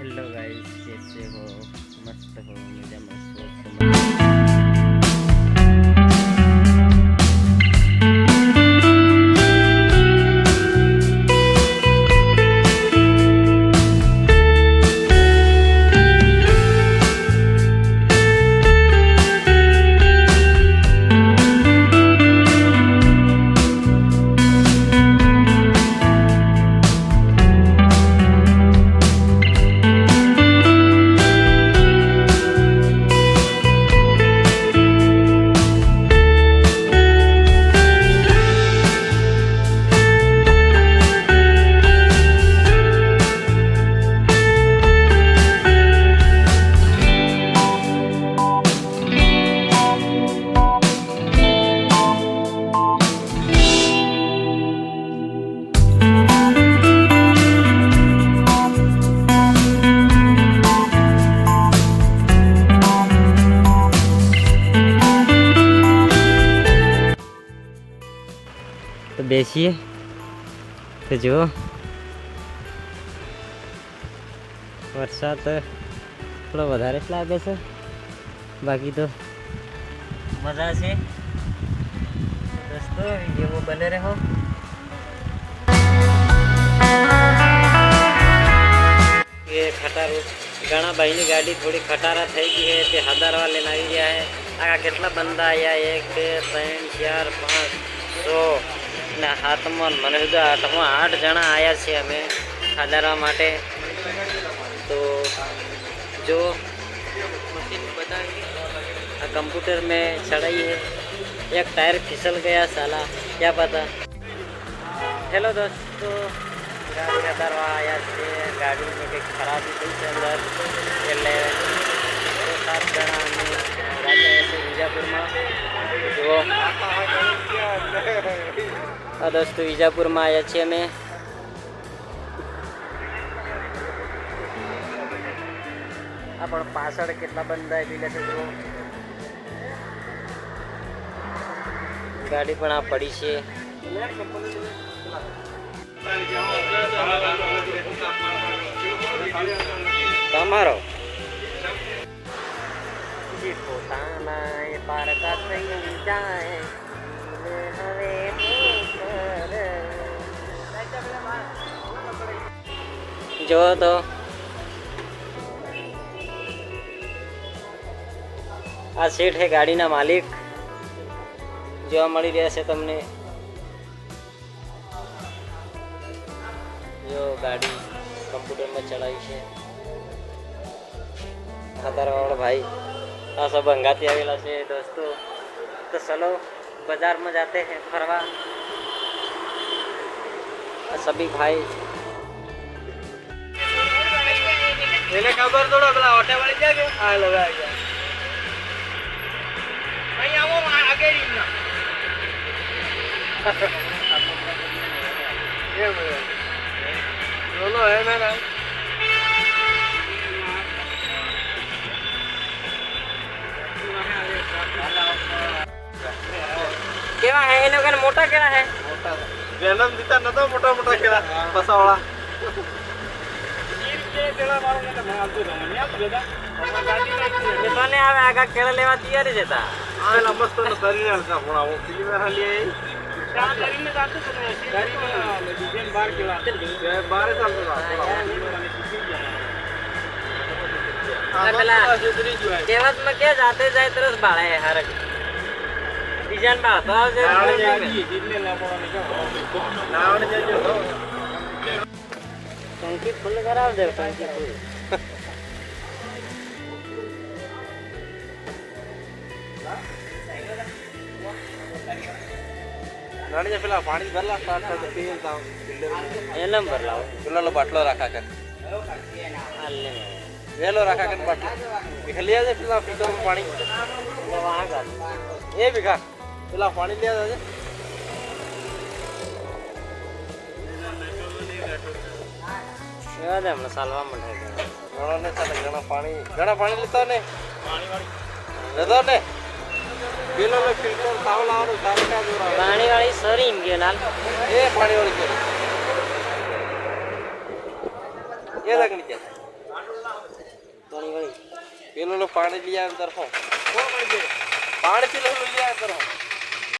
Hello guys કેસે હો મસ્ત હો મજા મસ્ત બેસીએ તો જુઓ વરસાદ થોડો વધારે જ લાગે છે બાકી તો મજા છે દોસ્તો વિડીયો બને રહો એ ખટારો ઘણા ભાઈની ગાડી થોડી ખટારા થઈ ગઈ છે તે હદારવા લઈને આવી ગયા છે આ કેટલા બંદા આવ્યા એક બે ત્રણ ચાર પાંચ છ ને હાથમાં મને સુધી આઠમાં આઠ જણા આવ્યા છે અમે હદારવા માટે તો જો मशीन बताएंगे हाँ कंप्यूटर में चढ़ाई है एक टायर फिसल गया साला क्या पता હેલો દોસ્તો ગાડી વધારવા આવ્યા છે ગાડીની કંઈક ખરાબી થઈ છે અંદર એટલે છ સાત જણા અમે આ દોસ્તો વિજાપુરમાં આવ્યા છીએ અમે. આ પણ પાછળ કેટલા બંધા પેલા છે જુઓ. ગાડી પણ આ પડી છે. તમારો? પોતાના પારકા થઈ જાય. હવે? જો તો. આ સીટ છે ગાડીના માલિક. જોવા મળી રહ્યા છે તમને. જો ગાડી કમ્પ્યુટરમાં ચલાવી છે. હાથારવાળો ભાઈ. આ સબ અંગાતી આવેલા છે દોસ્તો. તો ચલો, બજારમાં જાતે હે, ફરવા. આ સભી ભાઈ એને ખબર થોડો પેલા ઓટે વાળી ક્યાં ગયો હા લગા ગયા અહીં આવો આગે રીતના એ બોલો બોલો હે મેરા કેવા હે એ લોકોને મોટા કેવા હે જન્મ દીતા નતો મોટા મોટા કેળા પસાવાળા. હવે આગા કેળા લેવા તૈયારી જતા આ એલા મસ્ત નો શરીર હલકા પણ આવો પેલી વાર હાલી આવી બારે તો પેલા કે જાતે જાય તરસ બાળે હરક Diyan ba? Bawas na टंकी फुल करा दे टंकी फुल ನನಗೆ ಫಿಲ ಪಾಣಿ ಬರಲ್ಲ ಸ್ಟಾರ್ಟ್ ಆಗ್ತದೆ ತಾವು ಎಲ್ಲ ಬರಲ್ಲ ಫುಲ್ಲಲ್ಲ ಬಟ್ಲೋ ರಾಕಾಕ ಅಲ್ಲೇ ವೇಲೋ ರಾಕಾಕ ಬಟ್ಲ ಬಿಹಲಿಯಾದ ಫಿಲ ಫಿಲ್ ಪಾಣಿ ಏ ಬಿಗಾ પેલા પાણી લે આજે એવા દે હમણાં સાલવા મળે ઘણો ને ચાલે ઘણા પાણી ઘણા પાણી લેતા ને? લેતો ને? પેલો ને ફિલ્ટર તાવ લાવવાનું તારે ક્યાં જોર પાણી વાળી સરી એમ કે લાલ. એ પાણી વાળી કે. એ લગણી છે પાણી વાળી પેલો પાણી લઈ આવે હો પાણી પી લઈ આવે અંદર હો